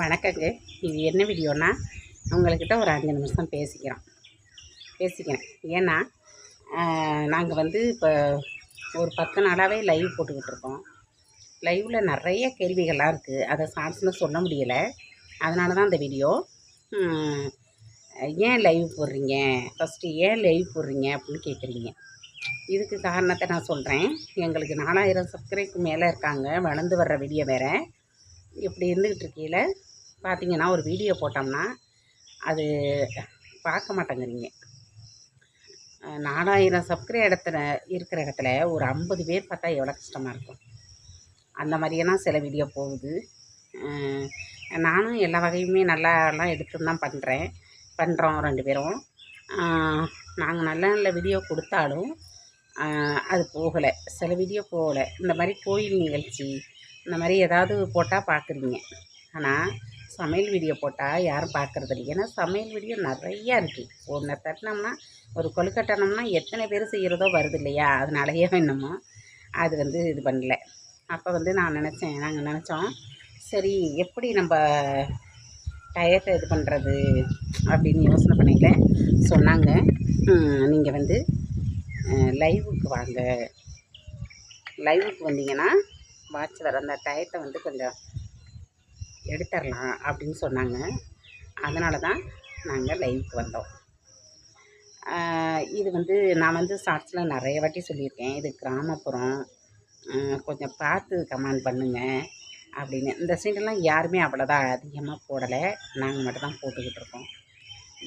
வணக்கங்க. இது என்ன வீடியோனா உங்கள்கிட்ட ஒரு அஞ்சு நிமிஷம் பேசிக்கிறோம். பேசிக்கிறேன். ஏன்னா நாங்கள் வந்து இப்போ ஒரு பத்து நாளாகவே லைவ் போட்டுக்கிட்டு இருக்கோம். லைவில் நிறைய கேள்விகள்லாம் இருக்குது அதை ஷார்ட்ஸில் சொல்ல முடியலை. அதனால தான் இந்த வீடியோ. ஏன் லைவ் போடுறீங்க? ஃபஸ்ட்டு ஏன் லைவ் போடுறீங்க அப்படின்னு கேட்குறீங்க. இதுக்கு காரணத்தை நான் சொல்கிறேன் எங்களுக்கு நாலாயிரம் சப்ஸ்கிரைப்க்கு மேலே இருக்காங்க. வளர்ந்து வர்ற வீடியோ வேறு. இப்படி இருந்துக்கிட்டு இருக்கையில் பார்த்தீங்கன்னா ஒரு வீடியோ போட்டோம்னா அது பார்க்க மாட்டேங்கிறீங்க. நாலாயிரம் சப்ஸ்கிரைப் இடத்துல இருக்கிற இடத்துல ஒரு ஐம்பது பேர் பார்த்தா எவ்வளோ கஷ்டமாக இருக்கும். அந்த மாதிரியெல்லாம் சில வீடியோ போகுது. நானும் எல்லா வகையுமே நல்லாலாம் எடுத்துன்னு தான் பண்ணுறேன் பண்ணுறோம் ரெண்டு பேரும். நாங்கள் நல்ல நல்ல வீடியோ கொடுத்தாலும் அது போகலை. சில வீடியோ போகலை. இந்த மாதிரி கோயில் நிகழ்ச்சி இந்த மாதிரி ஏதாவது போட்டால் பார்க்குறீங்க. ஆனால் சமையல் வீடியோ போட்டால் யாரும் பார்க்குறது இல்லை. ஏன்னா சமையல் வீடியோ நிறையா இருக்குது ஒன்றை தட்டினோம்னா ஒரு கொழுக்கட்டனம்னா எத்தனை பேர் செய்கிறதோ வருது இல்லையா? அதனாலயே என்னமோ அது வந்து இது பண்ணல. அப்போ வந்து நான் நினச்சேன் நாங்கள் நினச்சோம் சரி எப்படி நம்ம டயத்தை இது பண்ணுறது அப்படின்னு யோசனை பண்ணிக்கல. சொன்னாங்க நீங்கள் வந்து லைவுக்கு வாங்க. லைவுக்கு வந்தீங்கன்னா வாட்ச் வர அந்த டயத்தை வந்து கொஞ்சம் எடுத்துடலாம் அப்படின்னு சொன்னாங்க. அதனால தான் நாங்கள் லைவுக்கு வந்தோம் இது வந்து நான் வந்து ஷார்ட்ஸில் நிறைய வாட்டி சொல்லியிருக்கேன். இது கிராமப்புறம். கொஞ்சம் பார்த்து கமெண்ட் பண்ணுங்கள் அப்படின்னு. இந்த சைடெல்லாம் யாருமே அவ்வளோதான் அதிகமாக போடலை. நாங்கள் மட்டும் தான் போட்டுக்கிட்டு இருக்கோம்.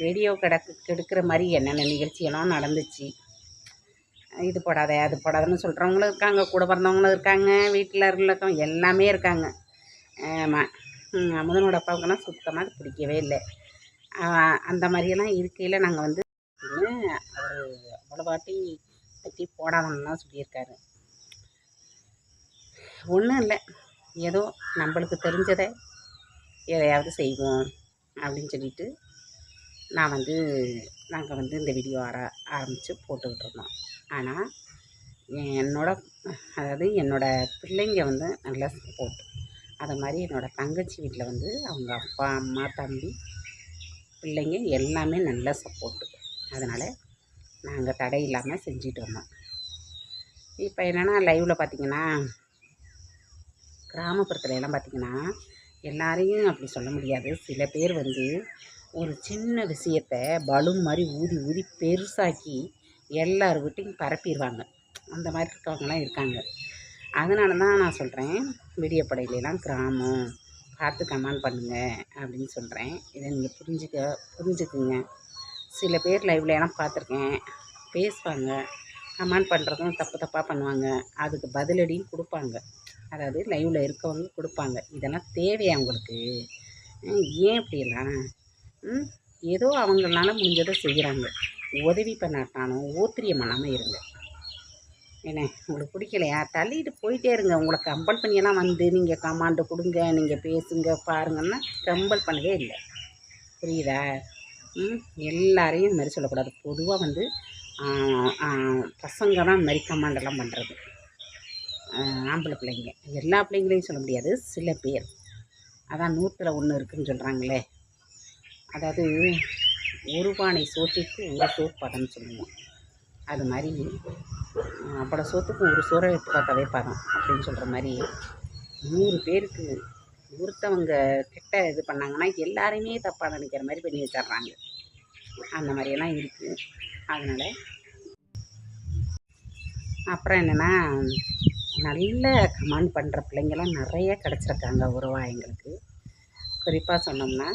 வீடியோ கிடக்கு கெடுக்கிற மாதிரி என்னென்ன நிகழ்ச்சியெல்லாம் நடந்துச்சு? இது போடாத அது போடாதுன்னு சொல்கிறவங்களும் இருக்காங்க கூட பிறந்தவங்களும் இருக்காங்க வீட்டில் இருக்கவங்க எல்லாமே இருக்காங்க. ஆமாம் அமுதனோட அப்பாவுக்கெல்லாம் சுத்தமாக அது பிடிக்கவே இல்லை. அந்த மாதிரியெல்லாம் இருக்கையில் நாங்கள் வந்து அவர் அவ்வளோவாட்டி பற்றி போடாமல்லாம் சொல்லியிருக்காரு. ஒன்றும் இல்லை. ஏதோ நம்மளுக்கு தெரிஞ்சதை எதையாவது செய்வோம் அப்படின்னு சொல்லிட்டு நான் வந்து நாங்கள் வந்து இந்த வீடியோ ஆர ஆரம்பித்து போட்டுக்கிட்டு இருந்தோம். ஆனால் என்னோட அதாவது என்னோடய பிள்ளைங்க வந்து நல்லா சப்போர்ட் அது மாதிரி என்னோடய தங்கச்சி வீட்டில் வந்து அவங்க அப்பா அம்மா தம்பி பிள்ளைங்க எல்லாமே நல்ல சப்போர்ட்டு அதனால் நாங்கள் தடை இல்லாமல் செஞ்சுட்டு வந்தோம். இப்போ என்னென்னா லைவில் பார்த்திங்கன்னா கிராமப்புறத்துல எல்லாம் பார்த்திங்கன்னா எல்லாரையும் அப்படி சொல்ல முடியாது. சில பேர் வந்து ஒரு சின்ன விஷயத்த பலூன் மாதிரி ஊதி ஊதி பெருசாக்கி எல்லார் வீட்டையும் பரப்பிடுவாங்க அந்த மாதிரி இருக்கவங்களாம் இருக்காங்க. அதனால தான் நான் சொல்கிறேன் வீடியோ படையிலலாம் கிராமம் பார்த்து கமெண்ட் பண்ணுங்கள் அப்படின்னு சொல்கிறேன் இதை நீங்கள் புரிஞ்சுக்க புரிஞ்சுக்குங்க. சில பேர் லைவ்ல எல்லாம் பார்த்துருக்கேன் பேசுவாங்க கமெண்ட் பண்ணுறதும் தப்பு தப்பாக பண்ணுவாங்க அதுக்கு பதிலடியும் கொடுப்பாங்க. அதாவது லைவில் இருக்கவங்க கொடுப்பாங்க. இதெல்லாம் தேவையா உங்களுக்கு? ஏன் இப்படியெல்லாம் ஏதோ அவங்களால முடிஞ்சதை செய்கிறாங்க உதவி பண்ணாட்டாலும் ஓத்திரியம் பண்ணாமல் இருங்க. என்ன உங்களுக்கு பிடிக்கலையா? தள்ளிட்டு போயிட்டே இருங்க. உங்களை கம்பல் பண்ணியெல்லாம் வந்து நீங்கள் கமாண்டு கொடுங்க நீங்கள் பேசுங்க பாருங்கன்னா கம்பல் பண்ணவே இல்லை. புரியுதா? ம் எல்லாரையும் இந்த மாதிரி சொல்லக்கூடாது. பொதுவாக வந்து பசங்க தான் இந்த மாதிரி கமாண்டெல்லாம் பண்ணுறது ஆம்பளை பிள்ளைங்க. எல்லா பிள்ளைங்களையும் சொல்ல முடியாது. சில பேர். அதான் நூற்றில் ஒன்று இருக்குதுன்னு சொல்கிறாங்களே அதாவது ஒரு பானை சோற்றுக்கு ஒரு சோறு சொல்லுவோம். அது மாதிரி அப்பட சோத்துக்கு ஒரு சோறை எடுத்து பார்த்தாவே அப்படின்னு சொல்கிற மாதிரி நூறு பேருக்கு ஒருத்தவங்க கிட்ட இது பண்ணாங்கன்னா எல்லாருமே தப்பாக நினைக்கிற மாதிரி பண்ணி வச்சிடுறாங்க. அந்த மாதிரியெல்லாம் இருக்குது அதனால் அப்புறம் என்னென்னா நல்ல கமெண்ட் பண்ணுற பிள்ளைங்கள்லாம் நிறைய கிடச்சிருக்காங்க உறவா எங்களுக்கு. குறிப்பாக சொன்னோம்னா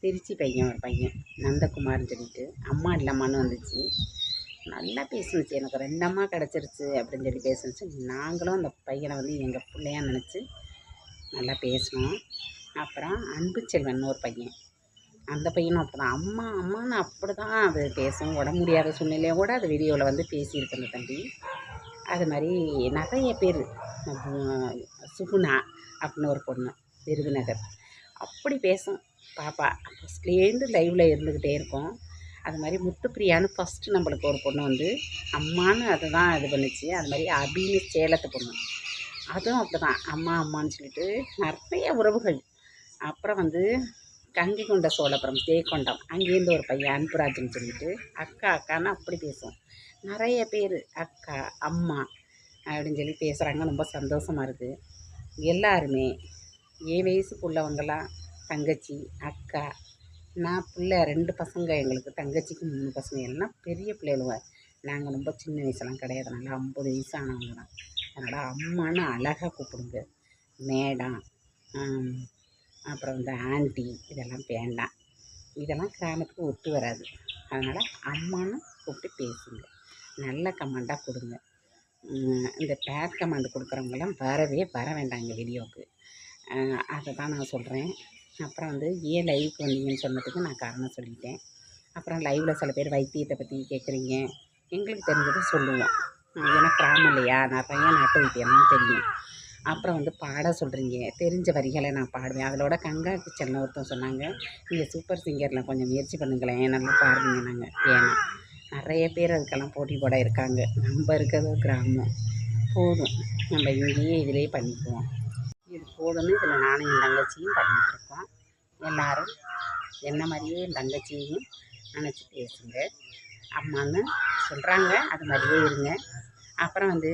திருச்சி பையன் ஒரு பையன் நந்தகுமார்னு சொல்லிட்டு அம்மா இல்லம்மான்னு வந்துச்சு. நல்லா பேசுனுச்சு. எனக்கு ரெண்டம்மா கிடச்சிருச்சு அப்படின்னு சொல்லி பேசுனுச்சு. நாங்களும் அந்த பையனை வந்து எங்கள் பிள்ளையா நினச்சி நல்லா பேசினோம். அப்புறம் அன்பு செல்வன் ஒரு பையன். அந்த பையனும் அப்படி தான் அம்மா அம்மான்னு அப்படி தான் அது பேசும். உடம்பு முடியாத சூழ்நிலையை கூட அது வீடியோவில் வந்து பேசியிருக்கு அந்த தம்பி. அது மாதிரி நிறைய பேர். சுகுணா அப்படின்னு ஒரு பொண்ணு விருதுநகர். அப்படி பேசும். பாப்பா ஃபஸ்ட்லேருந்து லைவில் இருந்துக்கிட்டே இருக்கும். அது மாதிரி முத்துப்பிரியான்னு ஃபஸ்ட்டு நம்மளுக்கு ஒரு பொண்ணு வந்து அம்மான்னு அதை தான் இது பண்ணுச்சு. அது மாதிரி அபின்னு சேலத்து பொண்ணு. அதுவும் அப்படி தான் அம்மா அம்மான்னு சொல்லிட்டு நிறைய உறவுகள். அப்புறம் வந்து கங்கை கொண்ட சோழபுரம் தேக்கொண்டம் அங்கேருந்து ஒரு பையன் அன்புராஜன் சொல்லிட்டு அக்கா அக்கான்னு அப்படி பேசுவோம். நிறைய பேர் அக்கா அம்மா அப்படின்னு சொல்லி பேசுகிறாங்க ரொம்ப சந்தோஷமாக இருக்குது எல்லாருமே என் வயசுக்குள்ளவங்களாம் தங்கச்சி அக்கா நான் பிள்ளை ரெண்டு பசங்க எங்களுக்கு தங்கச்சிக்கு மூணு பசங்க. எல்லாம் பெரிய பிள்ளைகளுவ நாங்கள் ரொம்ப சின்ன வயசுலாம் கிடையாது. நல்லா ஐம்பது வயசு ஆனவங்க தான். அதனால் அம்மான்னு அழகாக கூப்பிடுங்க. மேடம் அப்புறம் இந்த ஆண்டி இதெல்லாம் வேண்டாம். இதெல்லாம் கிராமத்துக்கு ஒத்து வராது. அதனால் அம்மான்னு கூப்பிட்டு பேசுங்க. நல்ல கமெண்டாக கொடுங்க. இந்த பேட் கமெண்ட் கொடுக்குறவங்கலாம் வரவே வர வேண்டாங்க வீடியோவுக்கு அதை தான் நான் சொல்கிறேன் அப்புறம் வந்து ஏன் லைவுக்கு வந்தீங்கன்னு சொன்னதுக்கு நான் காரணம் சொல்லிட்டேன். அப்புறம் லைவில் சில பேர் வைத்தியத்தை பற்றி கேட்குறீங்க எங்களுக்கு தெரிஞ்சதை சொல்லுவோம். ஏன்னா கிராமம் இல்லையா? நிறைய நாட்டு வைத்தியம்லாம் தெரியும். அப்புறம் வந்து பாட சொல்கிறீங்க தெரிஞ்ச வரிகளை நான் பாடுவேன். அதோட கங்கா கிச்சனில் ஒருத்தன் சொன்னாங்க நீங்கள் சூப்பர் சிங்கரில் கொஞ்சம் முயற்சி பண்ணுங்களேன். நல்லா பாடுவீங்க நாங்கள் ஏன்னா நிறைய பேர் அதுக்கெல்லாம் போட்டி போட இருக்காங்க. நம்ம இருக்கிறது கிராமம். போதும். நம்ம இங்கேயே இதிலே பண்ணிக்குவோம். எப்போதுமே போதும்னு இதில் நானும் என் தங்கச்சியும் பண்ணிகிட்ருக்கோம். எல்லோரும் என்ன மாதிரியே என் தங்கச்சியையும் நினச்சி பேசுங்க. அம்மான்னு சொல்கிறாங்க அது மாதிரியே இருங்க. அப்புறம் வந்து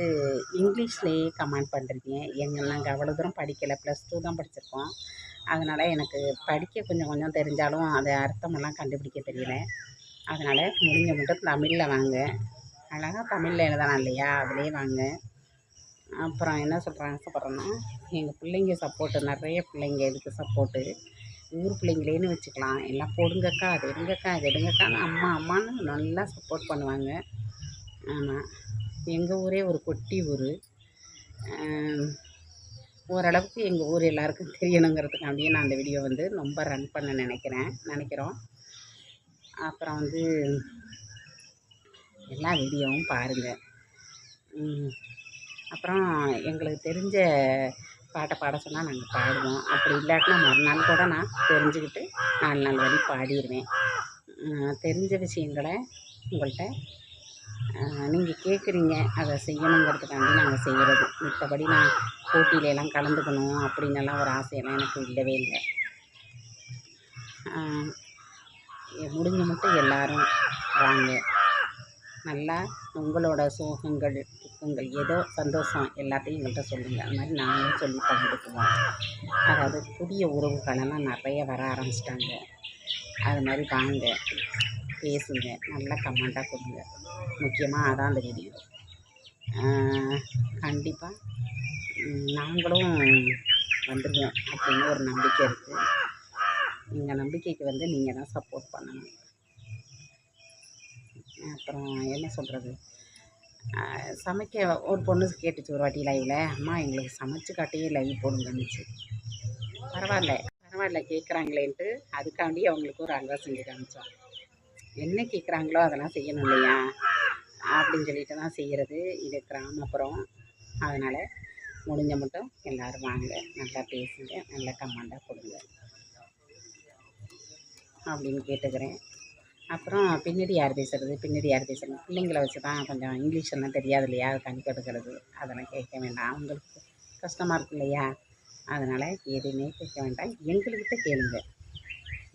இங்கிலீஷ்லேயே கமெண்ட் பண்ணுறீங்க எங்கள் நாங்கள் அவ்வளோ தூரம் படிக்கலை. ப்ளஸ் டூ தான் படிச்சிருக்கோம். அதனால் எனக்கு படிக்க கொஞ்சம் கொஞ்சம் தெரிஞ்சாலும் அதை அர்த்தமெல்லாம் கண்டுபிடிக்க தெரியல. அதனால் முடிஞ்ச மட்டும் தமிழில் வாங்க. அழகாக தமிழில் எழுதலாம் இல்லையா? அதிலே வாங்க. அப்புறம் என்ன சொல்கிறாங்க ஆசைப்பட்றேன்னா எங்கள் பிள்ளைங்க சப்போர்ட்டு நிறைய பிள்ளைங்க இதுக்கு சப்போர்ட்டு ஊர் பிள்ளைங்களேன்னு வச்சுக்கலாம். எல்லாம் போடுங்கக்கா அது எடுங்கக்கா அது எடுங்கக்கான்னு அம்மா அம்மான்னு நல்லா சப்போர்ட் பண்ணுவாங்க. ஆமாம் எங்கள் ஊரே ஒரு கொட்டி ஊர். ஓரளவுக்கு எங்கள் ஊர் எல்லாருக்கும் தெரியணுங்கிறதுக்காண்டியே நான் அந்த வீடியோ வந்து ரொம்ப ரன் பண்ண நினைக்கிறேன் நினைக்கிறோம். அப்புறம் வந்து எல்லா வீடியோவும் பாருங்கள் அப்புறம் எங்களுக்கு தெரிஞ்ச பாட்டை பாட சொன்னால் நாங்கள் பாடுவோம். அப்படி இல்லாட்டினா மறுநாள் கூட நான் தெரிஞ்சுக்கிட்டு நாலு நாள் வரி பாடிடுவேன் தெரிஞ்ச விஷயங்களை உங்கள்கிட்ட நீங்கள் கேட்குறீங்க அதை செய்யணுங்கிறதுக்காண்டி நாங்கள் செய்கிறது மற்றபடி நான் போட்டியிலெல்லாம் கலந்துக்கணும் அப்படின்னெல்லாம் ஒரு ஆசையெல்லாம் எனக்கு இல்லவே இல்லை. முடிஞ்ச மட்டும் எல்லாரும் வாங்க. நல்லா உங்களோட சோகங்கள் உங்கள் ஏதோ சந்தோஷம் எல்லாத்தையும் எங்கள்கிட்ட சொல்லுங்கள் அது மாதிரி நாங்களும் சொல்லி பகிர்ந்துக்குவோம். அதாவது புதிய உறவுகளெல்லாம் நிறைய வர ஆரம்பிச்சிட்டாங்க. அது மாதிரி வாங்க பேசுங்க நல்லா கமெண்ட்டாக கொடுங்க. முக்கியமாக அதான் அந்த வீடியோ கண்டிப்பாக நாங்களும் வந்துடுவோம் அப்படின்னு ஒரு நம்பிக்கை இருக்குது எங்கள் நம்பிக்கைக்கு வந்து நீங்கள் தான் சப்போர்ட் பண்ணணும். அப்புறம் என்ன சொல்கிறது சமைக்க ஒரு பொண்ணு கேட்டுச்சு ஒரு வாட்டி லைவில் அம்மா எங்களுக்கு சமைச்சு காட்டியே லைவ் போடுங்கன்னுச்சு பரவாயில்ல பரவாயில்ல கேட்குறாங்களேன்ட்டு அதுக்காண்டி அவங்களுக்கு ஒரு அல்வா செஞ்சு காமிச்சோம். என்ன கேட்குறாங்களோ அதெல்லாம் செய்யணும் இல்லையா? அப்படின்னு சொல்லிட்டு தான் செய்கிறது இது கிராமப்புறம். அதனால் முடிஞ்ச மட்டும் எல்லோரும் வாங்க நல்லா பேசுங்க நல்லா கமெண்டாக கொடுங்க அப்படின்னு கேட்டுக்கிறேன். அப்புறம் பின்னாடி யார் பேசுகிறது பின்னாடி யார் பேசுகிறது பிள்ளைங்களை வச்சு தான் கொஞ்சம் இங்கிலீஷ் எல்லாம் தெரியாது இல்லையா அது கணக்கு எடுக்கிறது அதெல்லாம் கேட்க வேண்டாம். அவங்களுக்கு கஷ்டமாக இருக்கு இல்லையா? அதனால் எதுவுமே கேட்க வேண்டாம். எங்கள்கிட்ட கேளுங்க.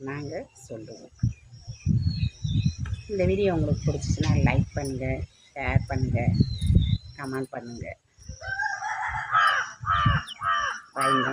நாங்கள் சொல்லுவோம். இந்த வீடியோ உங்களுக்கு பிடிச்சிச்சின்னா லைக் பண்ணுங்கள் ஷேர் பண்ணுங்கள் கமெண்ட் பண்ணுங்கள் பாய்ங்க